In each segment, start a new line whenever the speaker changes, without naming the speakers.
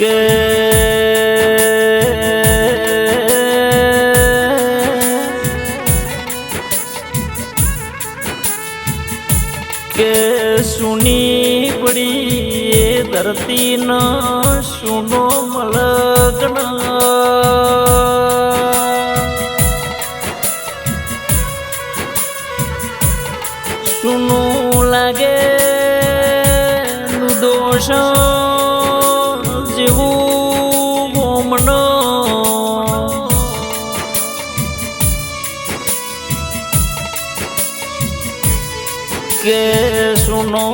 કે કે સુની પડી એ ધરતી ન કે સુનો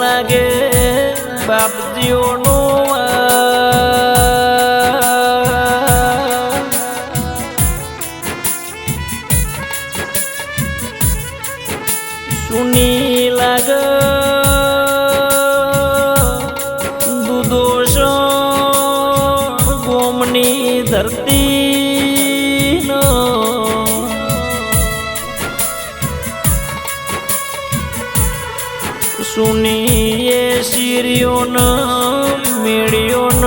લાગે બાપજીઓનો સુની લાગ એ શિરિયો ન મેળ્યો ન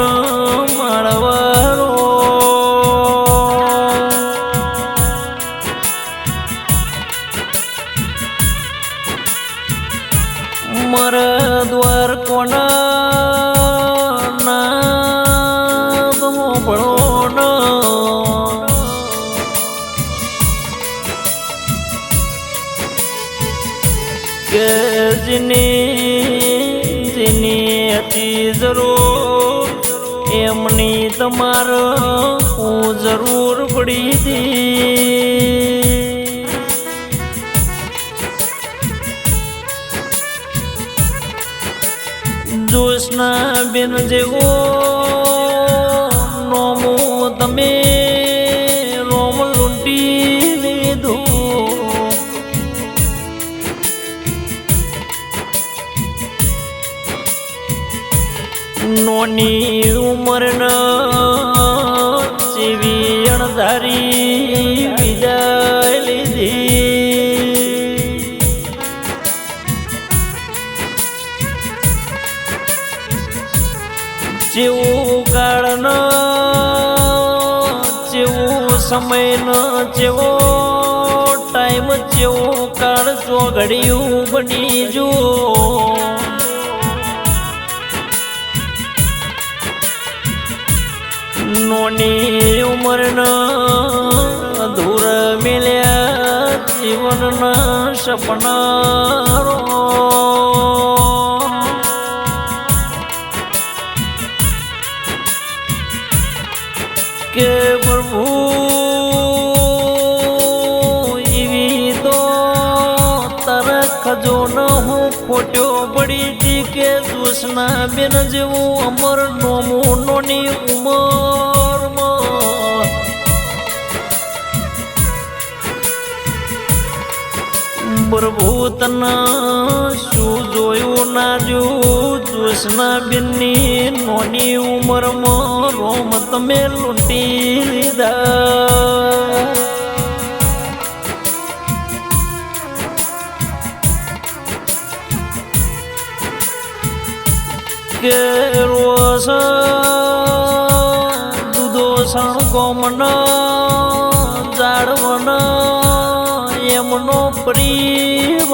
મળવારો મર દ્વાર કોના નામ ભણો તમાર હું જરૂર પડી દી જોશના બેન જેવો નોમો તમે રોમ લૂંટી લીધું. નોની ઉંમરના જેવું કાળ ન જેવું સમય ન જેવો ટાઈમ, જેવો કાળ જો ઘડિયું બની જુઓ. નોની ઉંમરના દૂર મેલ્યા જીવનના સપના પ્રભુ એવી તો તરખ જો ન હું ખોટ્યો પડી ટીકે કે દુષ્ના બેન જેવું અમર નોમું પ્રભુ તના શું જોયું ના જોયું? દુષ્ના બેનની નોની ઉંમરમાં રોમ તમે લૂંટી લીધા. કે રોસ દુદોષણ ગોમન પરિવાર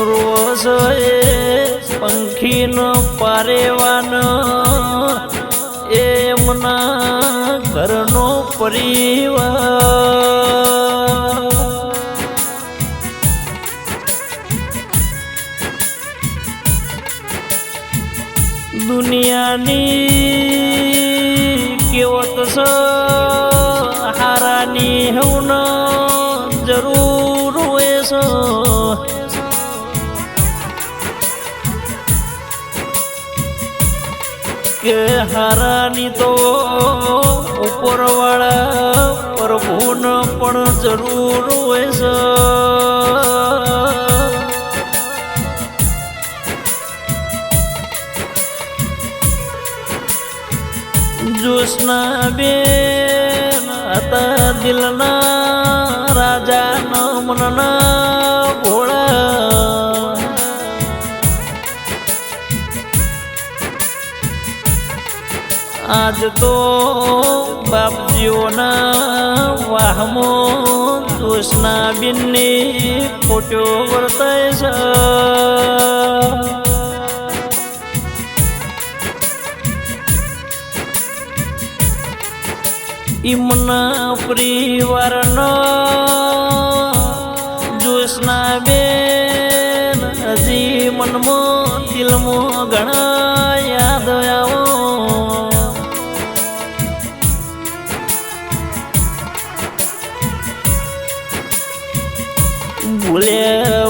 રોષ એ પંખીન પારેવાન એમના ઘરનો પરિવાર દુનિયાની કેવત સ હારાની હું જરૂર હોય છે. કે હારાની તો ઉપરવાળા પ્રભુન પણ જરૂર હોય છે. કૃષ્ણ બેન હતા દિલના રાજા ન મનના ભોળા. આજ તો બાપજીઓના વાહમો કૃષ્ણ બિનની ખોટો વર્તાય છે. ઇમના પરિવારનો જોશના બેન, હજી મનમાં દિલમો ઘણા યાદ આવો. ભૂલે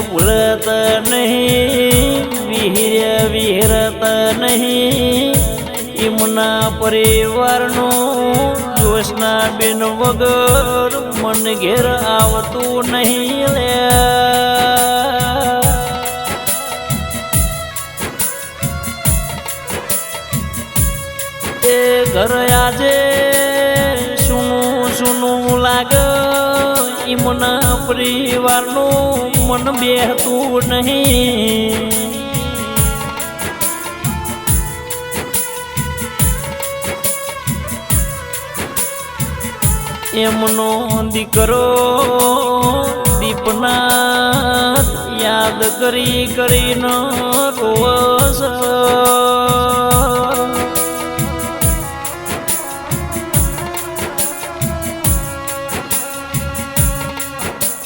ભૂલત નહીં, વિહિર વિહરત નહીં ઇમના પરિવારનું જોશના બેન વગર મન ઘેર આવતું નહીં લે. એ ઘર આજે સુનું સુનું લાગે? ઇમના પરિવારનું મન બેહતું નહીં. એમનો દીકરો દીપનાથ યાદ કરી કરીને રોસ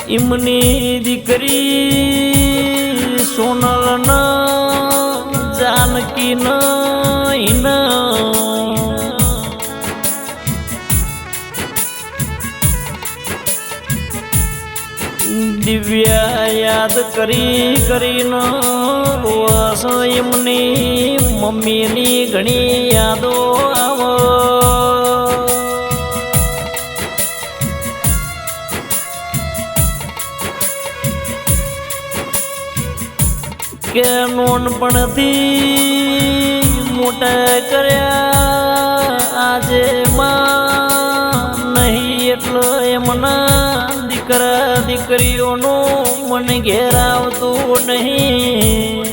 એમની દીકરી સોનલ ન જાનકી ન યાદ કરી કરીને રોસ એમની મમ્મીની ઘણી યાદો આવો. કે નોનપણથી મોટા કર્યા આજે માં નહીં એટલો એમના દીકરા દીકરીઓનું મન ઘેરાવતું નહીં.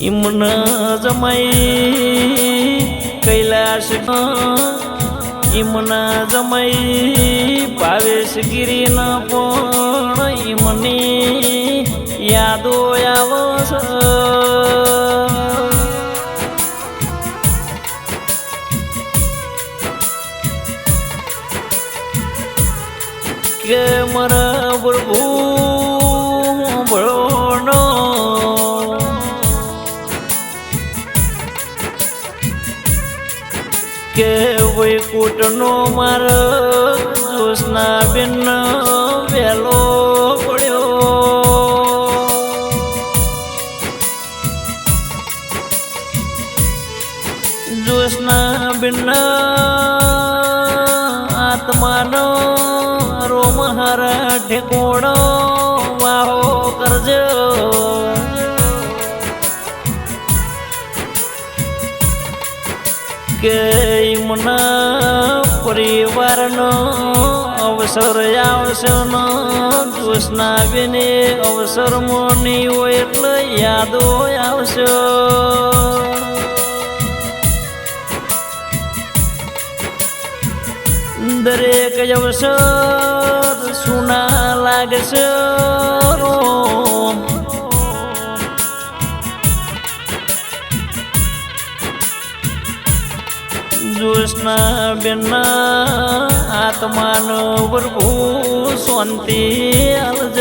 ઇમન જમાઈ કૈલાસ ઇમના જમાઈ ભાવેશ ગીરી ન પણ ઇમની યાદો આવશ કે મારા પ્રભુ ભળોનો કે વૈકુટનો મારો જોશના બેન વહેલો ઠેકોણો વાહો કરજો. કે એમના પરિવારનો અવસર આવશે ન દોષના બેને અવસર મોની હોય એટલે યાદો આવશે. દરેક અવસર સુના લાગશે. જોશના બેના આત્માનો પ્રભુ શાંતિ આલજ.